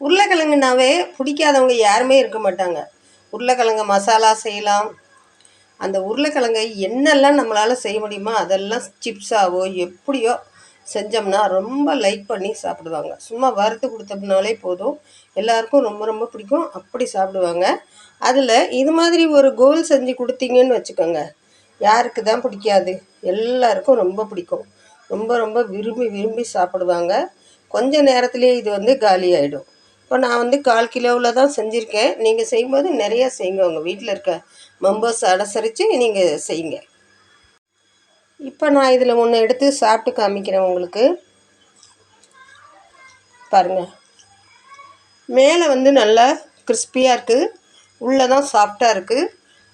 உருளைக்கிழங்குனாவே பிடிக்காதவங்க யாருமே இருக்க மாட்டாங்க. உருளைக்கிழங்கு மசாலா செய்யலாம். அந்த உருளைக்கிழங்கை என்னெல்லாம் நம்மளால் செய்ய முடியுமோ அதெல்லாம் சிப்ஸாவோ எப்படியோ செஞ்சோம்னா ரொம்ப லைக் பண்ணி சாப்பிடுவாங்க. சும்மா வறுத்து கொடுத்தோம்னாலே போதும். எல்லாருக்கும் ரொம்ப ரொம்ப பிடிக்கும். அப்படி சாப்பிடுவாங்க. அதில் இது மாதிரி ஒரு கோல் செஞ்சு கொடுத்தீங்கன்னு வச்சுக்கோங்க. யாருக்கு தான் பிடிக்காது. எல்லாருக்கும் ரொம்ப பிடிக்கும். ரொம்ப ரொம்ப விரும்பி விரும்பி சாப்பிடுவாங்க. கொஞ்ச நேரத்துலேயே இது வந்து காலி ஆகிடும் இப்போ நான் வந்து கால் கிலோவில் தான் செஞ்சுருக்கேன். நீங்கள் செய்யும்போது நிறையா செய்யுங்க. உங்கள் வீட்டில் இருக்க மெம்பர்ஸ் அனுசரித்து நீங்கள் செய்யுங்க. இப்போ நான் இதில் ஒன்று எடுத்து சாப்பிட்டு காமிக்கிறேன் உங்களுக்கு. பாருங்கள் மேலே வந்து நல்லா கிறிஸ்பியாக இருக்குது உள்ளே தான் சாஃப்டாக இருக்குது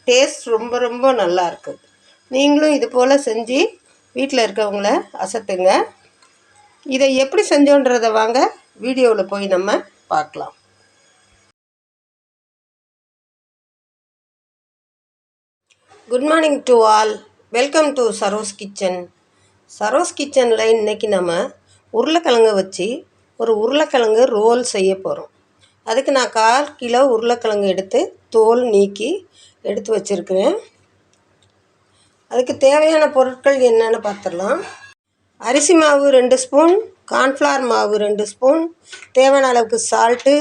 டேஸ்ட் ரொம்ப ரொம்ப நல்லா இருக்குது நீங்களும் இது போல் செஞ்சு வீட்டில் இருக்கவங்கள அசத்துங்க. இதை எப்படி செஞ்சோன்றதை வாங்க. வீடியோவில் போய் நம்ம பார்க்கலாம். Good morning to all welcome to Saro's kitchen Saro's கிச்சனில் இன்றைக்கி நம்ம உருளைக்கிழங்கு வச்சு ஒரு உருளைக்கிழங்கு ரோல் செய்ய போகிறோம் அதுக்கு நான் கால் கிலோ உருளைக்கிழங்கு எடுத்து தோல் நீக்கி எடுத்து வச்சுருக்கிறேன். அதுக்கு தேவையான பொருட்கள் என்னென்னு பார்த்துடலாம் அரிசி மாவு ரெண்டு ஸ்பூன் கார்ன்ஃப்ளவர் மாவு ரெண்டு ஸ்பூன் தேவையான அளவுக்கு சால்ட்டு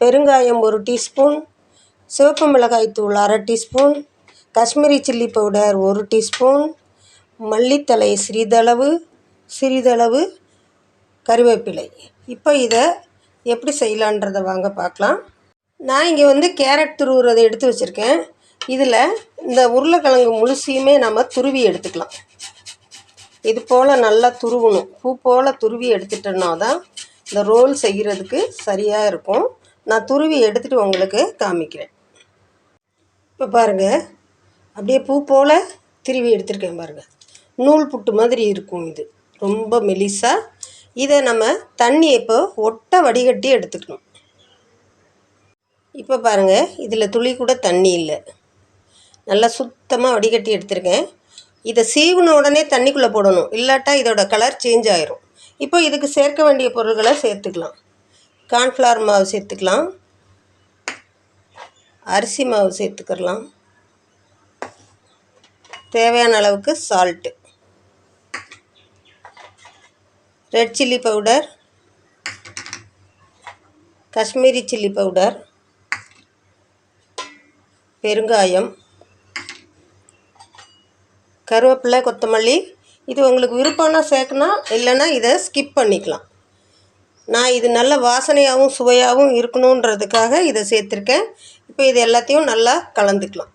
பெருங்காயம் ஒரு டீஸ்பூன் சிவப்பு மிளகாய் தூள் அரை டீஸ்பூன் காஷ்மீரி சில்லி பவுடர் ஒரு டீஸ்பூன் மல்லித்தலை சிறிதளவு சிறிதளவு கருவேப்பிலை. இப்போ இதை எப்படி செய்யலான்றதை வாங்க பார்க்கலாம். நான் இங்கே வந்து கேரட் துருவுறதை எடுத்து வச்சுருக்கேன். இதில் இந்த உருளைக்கிழங்கு முழுசையுமே நம்ம துருவி எடுத்துக்கலாம். இது போல் நல்லா துருவணும். பூ போல் துருவி எடுத்துட்டோன்னா தான் இந்த ரோல் செய்கிறதுக்கு சரியாக இருக்கும். நான் துருவி எடுத்துகிட்டு உங்களுக்கு காமிக்கிறேன். இப்போ பாருங்கள் அப்படியே பூ போல் திருவி எடுத்திருக்கேன் பாருங்கள் நூல் புட்டு மாதிரி இருக்கும் இது. ரொம்ப மெலிசாக இதை நம்ம தண்ணி இப்போ ஒட்ட வடிகட்டி எடுத்துக்கணும். இப்போ பாருங்கள் இதில் துளி கூட தண்ணி இல்லை. நல்லா சுத்தமாக வடிகட்டி எடுத்திருக்கேன். இதை சீவுன உடனே தண்ணிக்குள்ளே போடணும். இல்லாட்டா இதோட கலர் சேஞ்ச் ஆயிரும். இப்போ இதுக்கு சேர்க்க வேண்டிய பொருள்களை சேர்த்துக்கலாம். கார்ன்ஃப்ளவர் மாவு சேர்த்துக்கலாம். அரிசி மாவு சேர்த்துக்கலாம். தேவையான அளவுக்கு salt red chilli powder Kashmiri chilli powder பெருங்காயம். கருவேப்பிலை கொத்தமல்லி. இது உங்களுக்கு விருப்பம்னா சேர்க்கணும் இல்லைன்னா இதை ஸ்கிப் பண்ணிக்கலாம். நான் இது நல்ல வாசனையாகவும் சுவையாகவும் இருக்கணுன்றதுக்காக இதை சேர்த்துருக்கேன். இப்போ இது எல்லாத்தையும் நல்லா கலந்துக்கலாம்.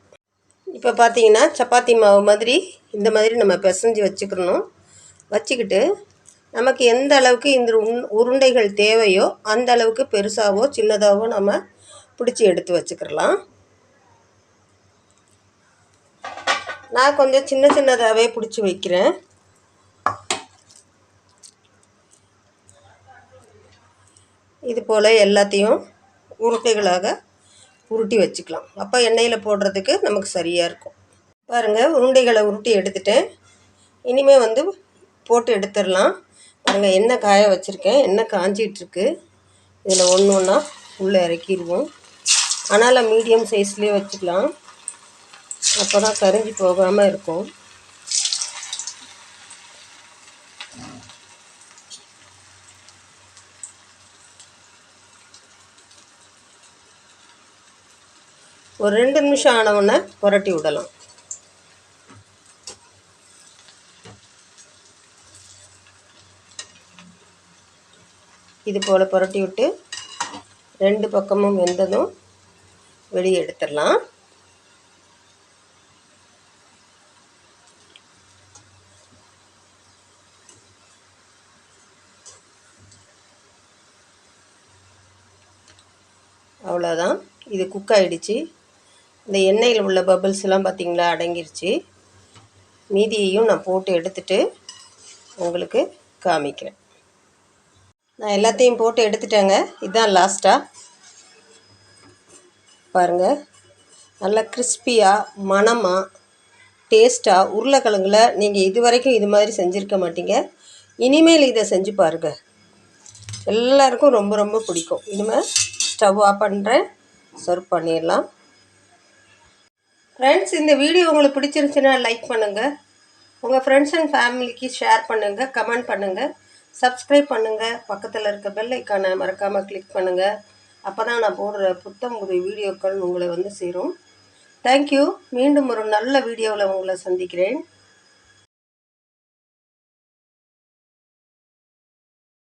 இப்போ பார்த்தீங்கன்னா சப்பாத்தி மாவு மாதிரி இந்த மாதிரி நம்ம பிசைஞ்சு வச்சுக்கணும். வச்சுக்கிட்டு நமக்கு எந்த அளவுக்கு இந்த உருண்டைகள் தேவையோ அந்த அளவுக்கு பெருசாகவோ சின்னதாகவோ நம்ம பிடிச்சி எடுத்து வச்சுக்கிறலாம் நான் கொஞ்சம் சின்ன சின்னதாகவே பிடிச்சி வைக்கிறேன். இது போல் எல்லாத்தையும் உருட்டைகளாக உருட்டி வச்சுக்கலாம். அப்போ எண்ணெயில் போடுறதுக்கு நமக்கு சரியாக இருக்கும். பாருங்கள் உருண்டைகளை உருட்டி எடுத்துட்டேன். இனிமேல் வந்து போட்டு எடுத்துடலாம். பாருங்கள் எண்ணெய் காய வச்சுருக்கேன். எண்ணெய் காஞ்சிகிட்ருக்கு இதில் ஒன்று ஒன்றா உள்ளே இறக்கிடுவோம். ஆனால் மீடியம் சைஸ்லேயே வச்சுக்கலாம். அப்போ தான் கரிஞ்சு போகாமல் இருக்கும். ஒரு ரெண்டு நிமிஷம் ஆனவுடனே புரட்டி விடலாம். இது போல் புரட்டி விட்டு ரெண்டு பக்கமும் வெந்ததும் வெளியே எடுத்துடலாம். அவ்வளோதான் இது குக் ஆகிடுச்சு இந்த எண்ணெயில் உள்ள பபுள்ஸ்லாம் பார்த்திங்களா அடங்கிருச்சு. மீதியையும் நான் போட்டு எடுத்துட்டு உங்களுக்கு காமிக்கிறேன். நான் எல்லாத்தையும் போட்டு எடுத்துட்டேங்க. இதுதான் லாஸ்ட்டாக பாருங்கள் நல்லா கிறிஸ்பியாக மணமாக டேஸ்ட்டாக உருளைக்கிழங்குல நீங்கள் இது வரைக்கும் இது மாதிரி செஞ்சுருக்க மாட்டீங்க. இனிமேல் இதை செஞ்சு பாருங்கள் எல்லாருக்கும் ரொம்ப ரொம்ப பிடிக்கும். இனிமேல் ஸ்டவ் ஆஃப் பண்ணுறேன் சர்வ் பண்ணிடலாம். ஃப்ரெண்ட்ஸ் இந்த வீடியோ உங்களுக்கு பிடிச்சிருந்துச்சுன்னா லைக் பண்ணுங்கள் உங்கள் ஃப்ரெண்ட்ஸ் அண்ட் ஃபேமிலிக்கு ஷேர் பண்ணுங்கள் கமெண்ட் பண்ணுங்கள் சப்ஸ்கிரைப் பண்ணுங்கள் பக்கத்தில் இருக்க பெல் ஐக்கானை மறக்காமல் கிளிக் பண்ணுங்கள் அப்போ தான் நான் போடுற புத்தம் புது வீடியோக்கள் உங்களை வந்து சேரும். தேங்க்யூ மீண்டும் ஒரு நல்ல வீடியோவில் உங்களை சந்திக்கிறேன்.